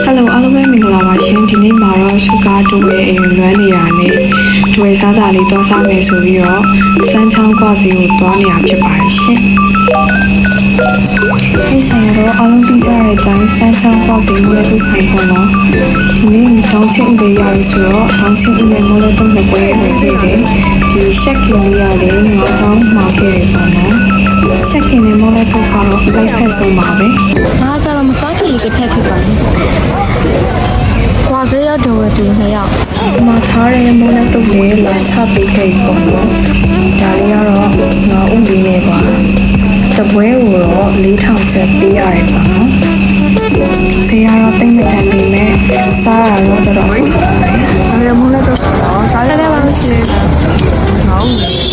္ဂလာပါရှင်ဒီနေ့မှာတော့ရှုကားတူရဲ့အိမ်လွမ်းနေတာနဲ့တွေ့စားစာလေးသွားစားမယ်ဆိုပြီးတော့စမ်းချောင်းကွာစီကိုသွားနေတာဖြစ်ပါတယ်ရှင်ဒီဆိုင်ကတော့အားလုံးသိကြတဲ့အတိုင်းစမ်းချောင်းကွာစီမိုးလည်းသူဆိုင်ပေါ်တော့ဒီနေ့တောင်းချင်းဦးလေးရပြီဆိုတော့တောင်းချင်းဦးလေးမိုးလည်းသူ့နှစ်ပွဲဝင်ခဲ့တယ်ဒီရှက်ကင်လေးရလည်းငါးချောင်းမှာခဲ့တယ်ပေါ့နော် ရှက်ကင်နဲ့မိုးလည်းသူကတော့လိုက်ဖက်ဆုံးပါပဲဒါကကြတော့မစားခင်လေးတစ်ဖက်ဖြစ်ပါတယ်။ကွာစေးရောက်တော်ဝတူနှစ်ယောက်။မှာထားတဲ့မိုးနဲ့တုပ်လေးလာချပေးခဲ့ပြီပေါ့နော်။ဒါလေးကတော့ငါဥလေးနဲ့ပါ။တပွဲကိုတော့4000ချက်ပေးရတယ်ပေါ့နော်။ဈေးကတော့တိတ်မတန်ပေမဲ့စားရတော့တော်တော်ဆင်းပါတယ်။။ဒါလည်းမလို့တော့စားရတဲ့ပါမရှိ။ဟောင်း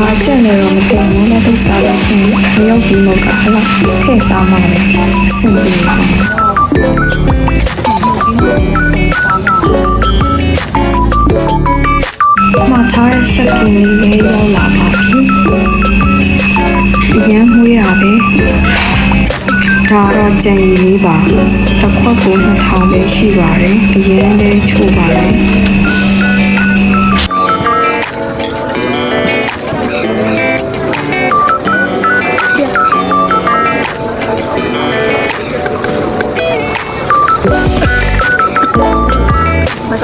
ဘာချက်လဲတော့မသိဘူး။လည်းသူစားလို့ရှိရင်မရောက်ပြီးတော့ကဟလာထည့်စားမှလည်းအဆင်ပြေပါမယ်။မှာထားတဲ့ရှက်ကင်လေးလည်းရောက်လာပါပြီ။ရမ်းမွေးတာပဲ။ဒါတော့ကြံရည်လေးပါ။တစ်ခွက်ကို2000ပဲရှိပါတယ်။အရင်လည်းချိုးပါတယ်။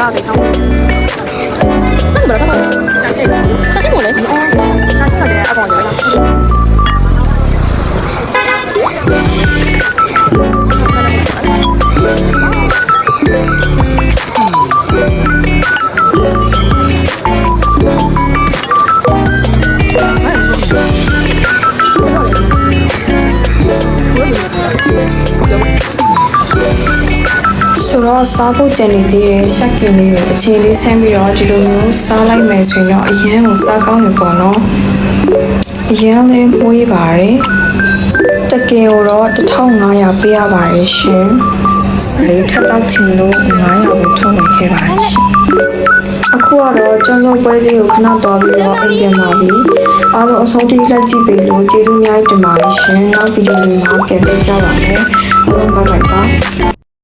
မစားတဲ့ချောင်း။ဘယ်လိုတော့စားကြည့်စားကြည့်မလဲ။အော်စားကြည့်တယ်အ ဆိုတော့စားဖို့ကြံနေသေးတဲ့ရှက်ကင်လေးကိုအခြေလေးဆင်းပြီးတော့ဒီလိုမျိုးစားလိုက်မယ်ဆိုရင်တော့အရင်ကိုစားကောင်းတယ်ပေါ့နော်အရင်လေးမွေးပါတယ်တကယ်ကိုတော့1500ပေးရပါတယ်ရှင်လေးထပ်တော့ချင်လို့900ကိုထုတ်ဝင်ခဲ့ပါတယ်ရှင်အခုကတော့ကျွန်းစုံပွဲစည်းကိုခဏတော်ပြီးတော့အိမ်ပြန်ပါပြီအားလုံးအဆုံးထိလက်ကြည့်ပေးလို့ကျေးဇူးအများကြီးတင်ပါတယ်ရှင်နောက်ဗီဒီယိုမှာပြန်တွေ့ကြပါမယ်အားလုံးဘိုင်ဘိုင်ပါ